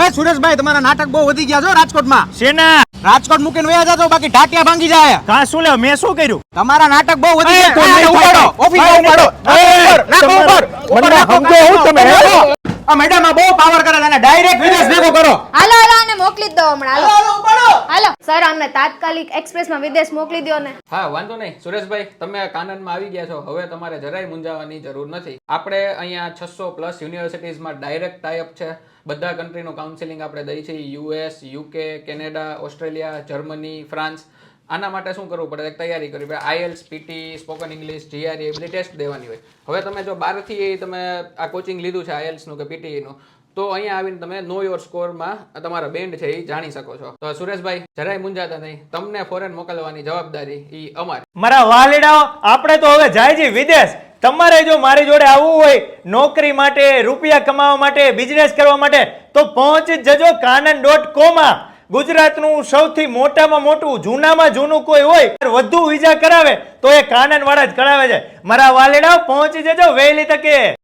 એ સુરેશભાઈ તમારા નાટક બહુ વધી ગયા છો રાજકોટમાં. સેના રાજકોટ મૂકીને વયા જાજો બાકી ઢાટિયા ભાંગી જાય. કા શું લ્યો મેં શું કર્યું? તમારા નાટક બહુ વધી ગયા તો ઉપાડો ઓફિસ ઉપાડો. નાખો ઉપર, ઉપર. સમજો હું તમે, આ મેડમ આ બહુ પાવર કરે છે ડાયરેક્ટ વિદેશ ભેગો કરો. હાલો હાલો આને મોકલી દો હમણાં. હાલો સર, અમને તાત્કાલિક એક્સપ્રેસમાં વિદેશ મોકલી દો ને. હા, વાંધો નહીં. સુરેશભાઈ, તમે કાનનમાં આવી ગયા છો. હવે તમારે જરાય મૂંઝાવાની જરૂર નથી. આપણે અહીંયા છસો પ્લસ યુનિવર્સિટીઝમાં ડાયરેક્ટ ટાઈઅપ છે. બધા કન્ટ્રીનું કાઉન્સેલિંગ આપણે દઈએ છીએ US UK Canada Australia Germany France આના માટે શું કરવું પડે? તૈયારી કરવી પડે. IELTS PT spoken English GRE એ બધી ટેસ્ટ દેવાની હોય. હવે તમે જો બહારથી તમે આ કોચિંગ લીધું છે આઈએલ્સનું કે પીટીનું તો અહીંયા આવીને તમે નો યોર સ્કોરમાં તમારા બેન્ડ છે એ જાણી શકો છો. તો સુરેશભાઈ, જરાય મુંજાતા નહીં. તમને ફોરેન મોકલવાની જવાબદારી એ અમારી. મારા વાલીડાઓ, આપણે તો હવે જાય છે વિદેશ. તમારે જો મારી જોડે આવવું હોય, નોકરી માટે, રૂપિયા કમાવા માટે બિઝનેસ કરવા માટે, તો પહોંચી જજો કાનન ડોટ કોમાં ગુજરાતનું સૌથી મોટામાં મોટું, જૂનામાં જૂનું કોઈ હોય વધુ વિઝા કરાવે, તો એ કાનન વાળા જ કરાવે છે. મારા વાલેડા પહોંચી જજો વહેલી તકે.